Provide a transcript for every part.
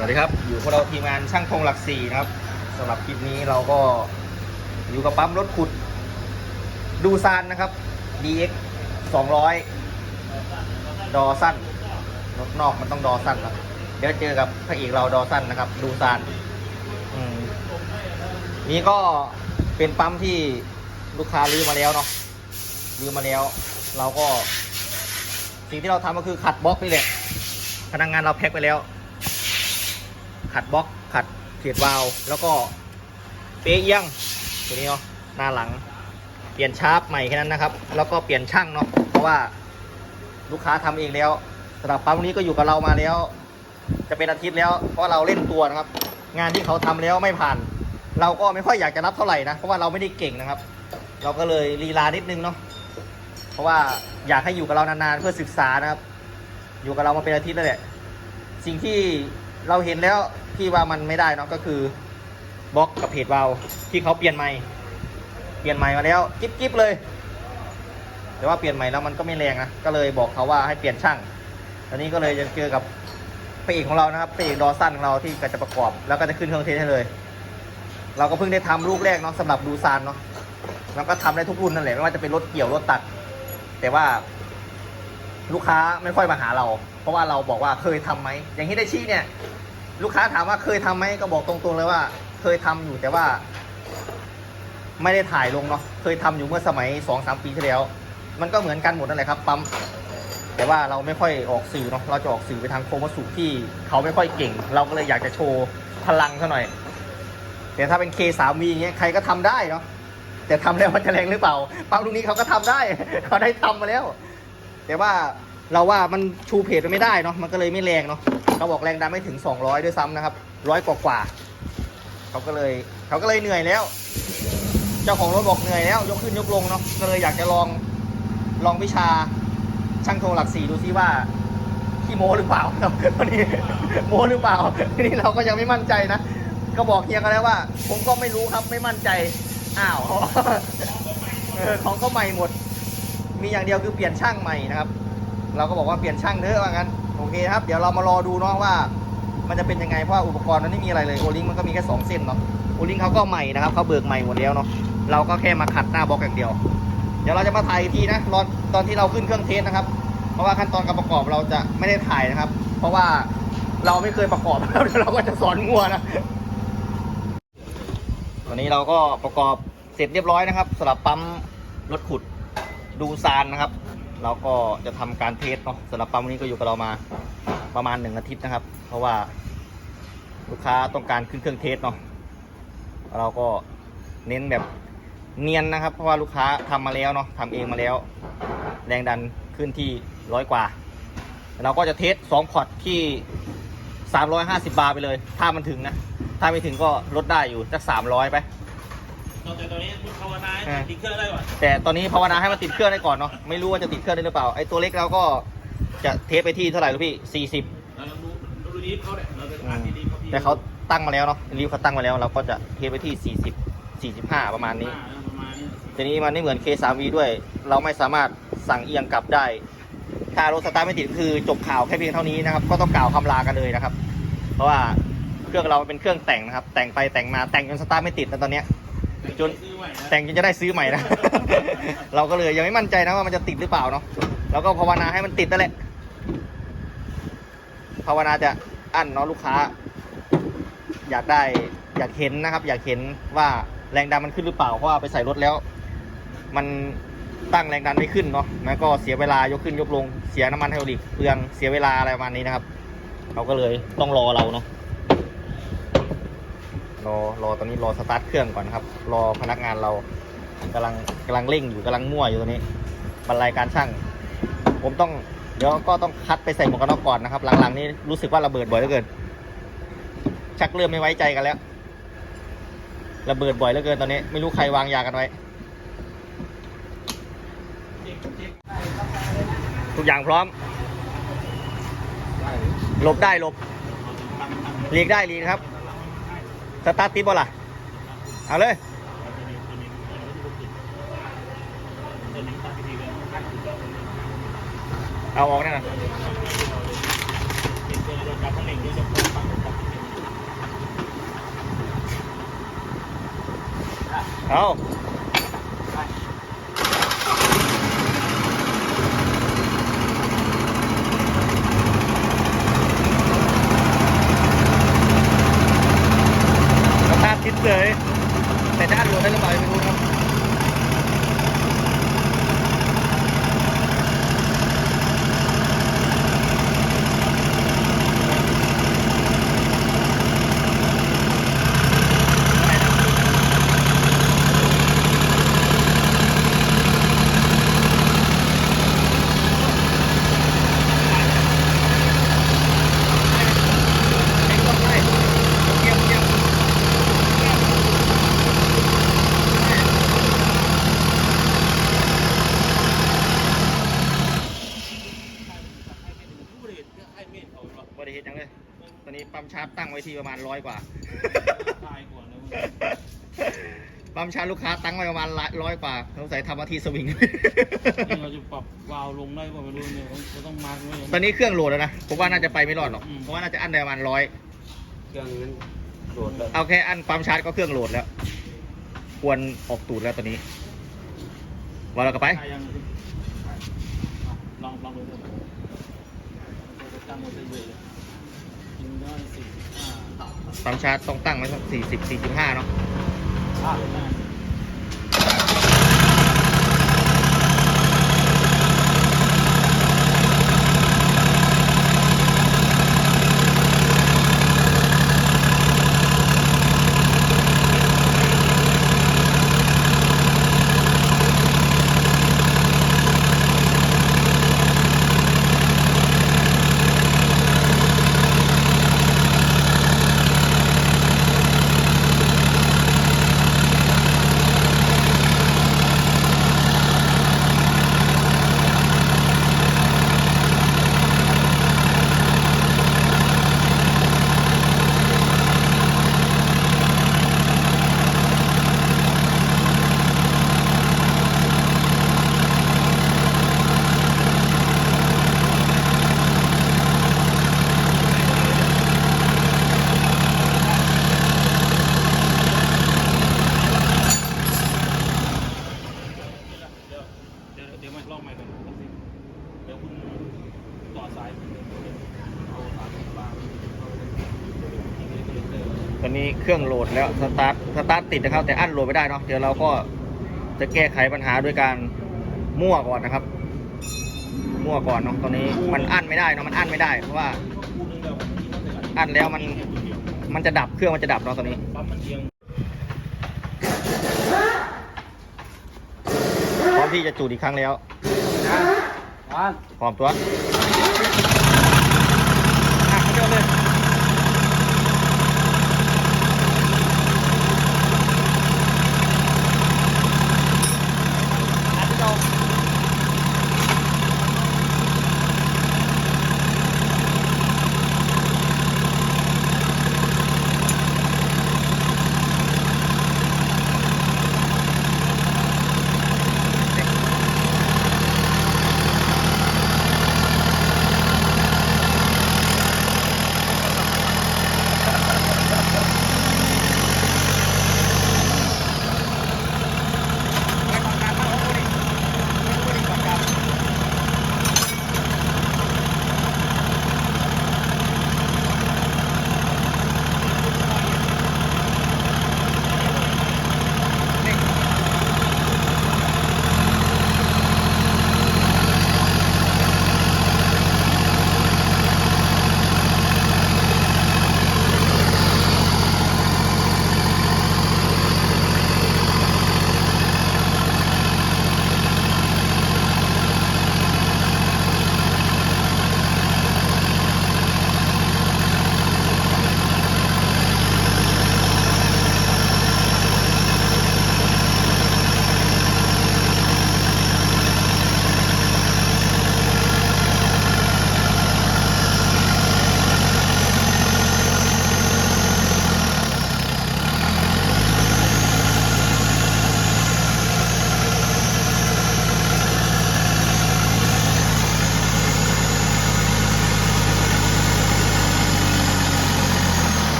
สวัสดีครับ อยู่พวกเราทีมงานช่างธงหลักสี่นะครับสำหรับคลิปนี้เราก็อยู่กับปั๊มรถขุดดูซานนะครับ DX 200 ดอสั้นรถนอกมันต้องดอสั้นนะเดี๋ยวเจอกับพระเอกเราดอสั้นนะครับ ดูซานนี่ก็เป็นปั๊มที่ลูกค้ารื้อมาแล้วเนาะรื้อมาแล้ว เราก็ สิ่งที่เราทำก็คือขัดบล็อกนี่แหละพนักงานเราแพ็คไปแล้ว ขัดบล็อกขัดเขียดวาล์วแล้วก็เป๊ะเอียงตัวนี้เนาะหน้าหลัง เปลี่ยนชาร์ปใหม่แค่นั้นนะครับ แล้วก็เปลี่ยนช่างเนาะเพราะว่าลูกค้าทำเองแล้วสำหรับปั๊มนี้ก็อยู่กับเรามาแล้ว จะเป็นอาทิตย์แล้วเพราะเราเล่นตัวนะครับ งานที่เขาทำแล้วไม่ผ่าน เราก็ไม่ค่อยอยากจะรับเท่าไหร่นะเพราะว่าเราไม่ได้เก่งนะครับ เราก็เลยลีลานิดนึงเนาะเพราะว่าอยากให้อยู่กับเรานานๆเพื่อศึกษานะครับ อยู่กับเรามาเป็นอาทิตย์แล้วแหละสิ่งที่ เราเห็นแล้วที่ว่ามันไม่ได้เนาะก็คือบล็อกกับเพจวาลที่เขาเปลี่ยนใหม่เปลี่ยนใหม่มาแล้วกิ๊บกิ๊บเลย แต่ว่าเปลี่ยนใหม่แล้วมันก็ไม่แรงนะก็เลยบอกเขาว่าให้เปลี่ยนช่างตอนนี้ก็เลยจะเจอกับพระเอกของเรานะครับพระเอกดอสันของเราที่ก็จะประกอบ แล้วก็จะขึ้นเครื่องเทสให้เลย เราก็เพิ่งได้ทำลูกแรกเนาะสำหรับดูซานเนาะแล้วก็ทำได้ทุกรุ่นนั่นแหละไม่ว่าจะเป็นรถเกี่ยวรถตัด แต่ว่าลูกค้าไม่ค่อยมาหาเรา เพราะว่าเราบอกว่าเคยทำไหมอย่างฮิดาชิเนี่ย ลูกค้าถามว่าเคยทำไหมก็บอกตรงๆเลยว่า เคยทำอยู่แต่ว่า ไม่ได้ถ่ายลงเนาะเคยทำอยู่เมื่อสมัยสองสามปีที่แล้ว มันก็เหมือนกันหมดนั่นแหละครับปั๊มแต่ว่าเราไม่ค่อยออกสื่อเนาะเราจะออกสื่อไปทางโคมัสุที่เขาไม่ค่อยเก่ง เราก็เลยอยากจะโชว์พลังซะหน่อย แต่ถ้าเป็นเคสามีเงี้ยใครก็ทำได้เนาะแต่ทำแล้วมันจะแรงหรือเปล่าปั๊มลูกนี้เขาก็ทำได้เขาได้ทำมาแล้ว แต่ว่า เราว่ามันชูเพจไปไม่ได้เนาะมันก็เลยไม่แรงเนาะเขาบอกแรงดันไม่ถึง 200 ด้วยซ้ำนะครับร้อยกว่ากว่าเขาก็เลยเขาก็เลยเหนื่อยแล้ว เจ้าของรถบอกเหนื่อยแล้ว ยกขึ้นยกลงเนาะก็เลยอยากจะลองลองวิชาช่างโทรหลักสี่ดูซิว่าขี้โม้หรือเปล่าครับวันนี้โม้หรือเปล่าทีนี้เราก็ยังไม่มั่นใจนะก็บอกเฮียกันแล้วว่า ผมก็ไม่รู้ครับไม่มั่นใจอ้าวของก็ใหม่หมด มีอย่างเดียวคือเปลี่ยนช่างใหม่นะครับ เราก็บอกว่าเปลี่ยนช่างเถอะว่างั้นโอเคครับ เดี๋ยวเรามารอดูเนาะว่า มันจะเป็นยังไงเพราะอุปกรณ์มันไม่มีอะไรเลยโอลิงมันก็มีแค่สองเส้นเนาะโอลิงเขาก็ใหม่นะครับเขาเบิกใหม่หมดแล้วเนาะเราก็แค่มาขัดหน้าบล็อกอย่างเดียว เดี๋ยวเราจะมาถ่ายอีกทีนะตอนตอนที่เราขึ้นเครื่องเทสนะครับ เพราะว่าขั้นตอนการประกอบเราจะไม่ได้ถ่ายนะครับ เพราะว่าเราไม่เคยประกอบแล้วเดี๋ยวเราก็จะสอนงัวนะตอนนี้เราก็ประกอบเสร็จเรียบร้อยนะครับสำหรับปั๊มรถขุดดูซานนะครับ เราก็จะทำการเทสเนาะสำหรับปั๊มนี้ก็อยู่กับเรามาประมาณหนึ่งอาทิตย์นะครับ เพราะว่าลูกค้าต้องการขึ้นเครื่องเทสเนาะเราก็เน้นแบบเนียนนะครับ เพราะว่าลูกค้าทำมาแล้วเนาะทำเองมาแล้ว แรงดันขึ้นที่ร้อยกว่า เราก็จะเทสสองพอร์ตที่350 บาร์ไปเลย ถ้ามันถึงนะ ถ้าไม่ถึงก็ลดได้อยู่สัก300 ไป แต่ตอนนี้คุณภาวนาอ่าติดเครื่องได้ก่อนแต่ตอนนี้ภาวนาให้มันติดเครื่องได้ก่อนเนาะไม่รู้ว่าจะติดเครื่องได้หรือเปล่าไอ้ตัวเล็กเราก็จะเทสไปที่เท่าไหร่รู้พี่40เราลองดูดูรีฟเขาเนี่ยเราจะอ่านดีๆเขาพี่แต่เขาตั้งมาแล้วเนาะรีวิวเขาตั้งมาแล้ว เราก็จะเทสไปที่40 45ประมาณนี้อ่าประมาณนี้ทีนี้มันไม่เหมือน K3V ด้วย เราไม่สามารถสั่งเอียงกลับได้ ถ้ารถสตาร์ทไม่ติดคือจบข่าวแค่เพียงเท่านี้นะครับ ก็ต้องกล่าวคำลากันเลยนะครับ เพราะว่าเครื่องเราเป็นเครื่องแต่งนะครับ แต่งไปแต่งมาแต่งจนสตาร์ทไม่ติดแล้วตอนเนี้ย จนซื้อใหม่นะแต่งจนจะได้ซื้อใหม่นะ เราก็เลยยังไม่มั่นใจนะว่ามันจะติดหรือเปล่าเนาะเราก็ภาวนาให้มันติดนั่นแหละ ภาวนาจะอั้นเนาะลูกค้า อยากได้อยากเห็นนะครับ อยากเห็นว่าแรงดันมันขึ้นหรือเปล่าเพราะว่าไปใส่รถแล้ว มันตั้งแรงดันไม่ขึ้นเนาะแล้วก็เสียเวลายกขึ้นยกลงเสียน้ำมันไฮดรอลิกเปลืองเสียเวลาอะไรประมาณนี้นะครับเขาก็เลยต้องรอเราเนาะ รอรอตอนนี้รอสตาร์ทเครื่องก่อนครับ รอพนักงานเรากำลังกำลังเร่งอยู่กำลังมั่วอยู่ตอนนี้บรรลัยการช่าง ผมต้องเดี๋ยวก็ต้องคัดไปใส่หมวกกันน็อกก่อนนะครับ หลังๆนี้รู้สึกว่าระเบิดบ่อยเหลือเกิน ชักเริ่มไม่ไว้ใจกันแล้ว ระเบิดบ่อยเหลือเกินตอนนี้ ไม่รู้ใครวางยากันไว้ ทุกอย่างพร้อม หลบได้หลบหลีกได้หลีกครับ สตาร์ทติดบ่ล่ะ เอาเลย เอาออกนั่นนะเอา ชาร์จลูกค้าตั้งไว้ประมาณร้อยกว่าสงสัยทำหน้าที่สวิง นี่เราจะปรับวาล์วลงได้ป่ะไม่รู้เนี่ยเราต้องมาร์กไว้ตอนนี้เครื่องโหลดแล้วนะผมว่าน่าจะไปไม่รอดหรอกอืมเพราะว่าน่าจะอั้นได้ประมาณร้อยเครื่องนั้นโหลดแล้วเอาแค่อั้นปั๊มชาร์จก็เครื่องโหลดแล้ว ควรออกตูดแล้วตอนนี้ว่าเราก็ไปตายยังลองลองดูดูจะตั้งไว้เยอะเลยกินได้สิบห้าปั๊มชาร์จต้องตั้งไว้สักสี่สิบสี่จุดห้าเนาะ ห้าเลยนะ เดี๋ยวเดี๋ยวเดี๋ยวมาลองใหม่ก่อนเดี๋ยวคุณต่อสายเอาสายวาง ตอนนี้เครื่องโหล ดแล้วสตาร์ทสตาร์ทติดนะครับ แต่อั้นโหลดไม่ได้เนาะเดี๋ยวเราก็จะแก้ไขปัญหาด้วยการมั่วก่อนนะครับ มั่วก่อนเนาะตอนนี้มันอั้นไม่ได้เนาะมันอั้นไม่ได้เพราะว่าอั้นแล้วมันมันจะดับเครื่องมันจะดับเนาะตอนนี้พร้อมที่จะจูดอีกครั้งแล้วพร้อมตัว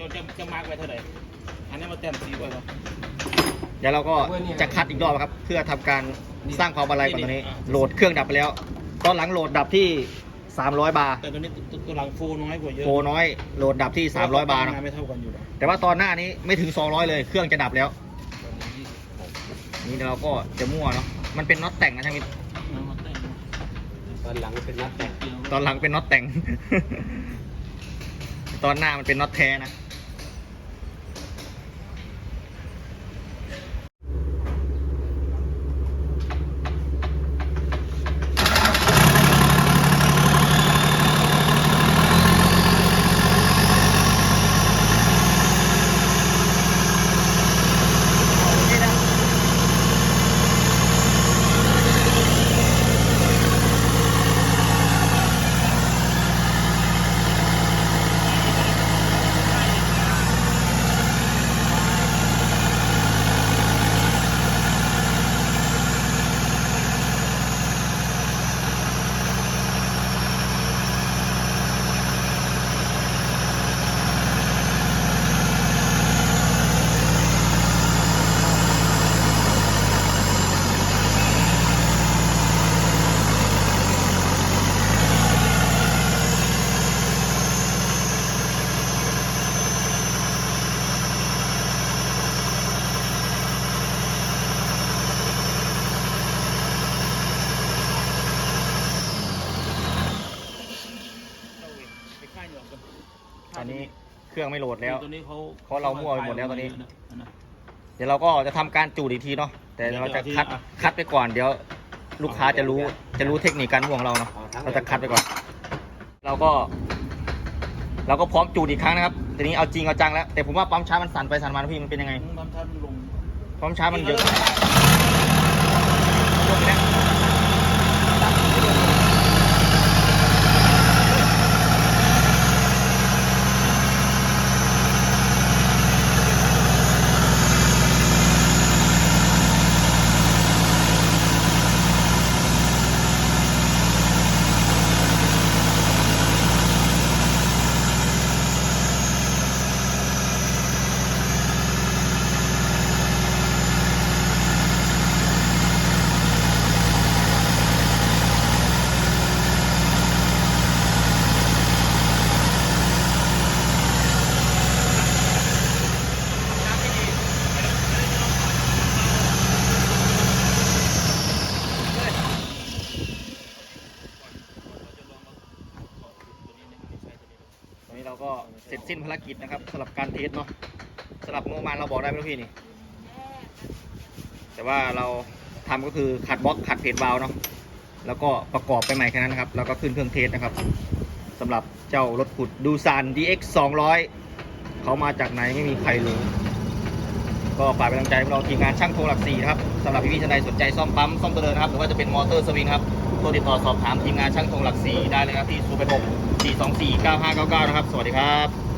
ค่ายเราจะจะมาร์กไว้เท่าไหร่อันนี้มาเต็มสีไว้แล้วเดี๋ยวเราก็จะคัดอีกรอบครับ เพื่อทำการสร้างความบาลายก่อนตอนนี้ โหลดเครื่องดับไปแล้ว ตอนหลังโหลดดับที่ 300 บาร์แต่ตัวนี้ตัวตัวหลังโฟน้อยกว่าเยอะโปรน้อยโหลดดับที่ 300 บาร์เนอะไม่เท่ากันอยู่แล้วแต่ว่าตอนหน้านี้ไม่ถึง 200 เลย เครื่องจะดับแล้วตอนนี้ยี่สิบหกนี่เราก็จะมั่วเนาะมันเป็นน็อตแต่งนะช่างมิตรเอามาแต่งตอนหลังเป็นนัดแต่งเกี่ยวตอนหลังเป็นน็อตแต่ง ตอนหน้ามันเป็นน็อตแท้นะ รื่องไม่โหลดแล้ว ตัวนี้เขาเพราะเรามั่วไปหมดแล้วตอนนี้ะเดี๋ยวเราก็จะทำการจูดอีกทีเนาะแต่เราจะคัดเดี๋ยวคัดไปก่อนเดี๋ยว ลูกค้าจะรู้จะรู้เทคนิคการม่วงของเราเนาะเราจะคัดไปก่อน เราก็ เราก็พร้อมจูดอีกครั้งนะครับทีนี้เอาจริงเอาจังแล้วแต่ผมว่าปั๊มช้ามันสั่นไปสั่นมานะพี่มันเป็นยังไงบางท่านลงปั๊มช้ามันเยอะยกไปแล้วตอนนี้เราก็เสิ้นภารกิจนะครับสำหรับการเทสเนาะสำหรับงบประมาณเราบอกได้ไหมพี่นี่ แต่ว่าเราทำก็คือขัดบล็อกขัดเพจวาล์วเนาะแล้วก็ประกอบไปใหม่แค่นั้นนะครับแล้วก็ขึ้นเครื่องเทสนะครับสำหรับเจ้ารถขุดดูซาน DX 200เขามาจากไหนไม่มีใครรู้ก็ฝากเป็นกำลังใจพวกเราทีมงานช่างโทรหลักสี่นะครับสำหรับพี่ๆท่านใดสนใจซ่อมปั๊มซ่อมตัวเดินนะครับหรือว่าจะเป็นมอเตอร์สวิงครับโทรติดต่อสอบถามทีมงานช่างโทรหลักสี่ได้เลยครับที่0 6 4 2 4 9 5 9 9นะครับ สวัสดีครับ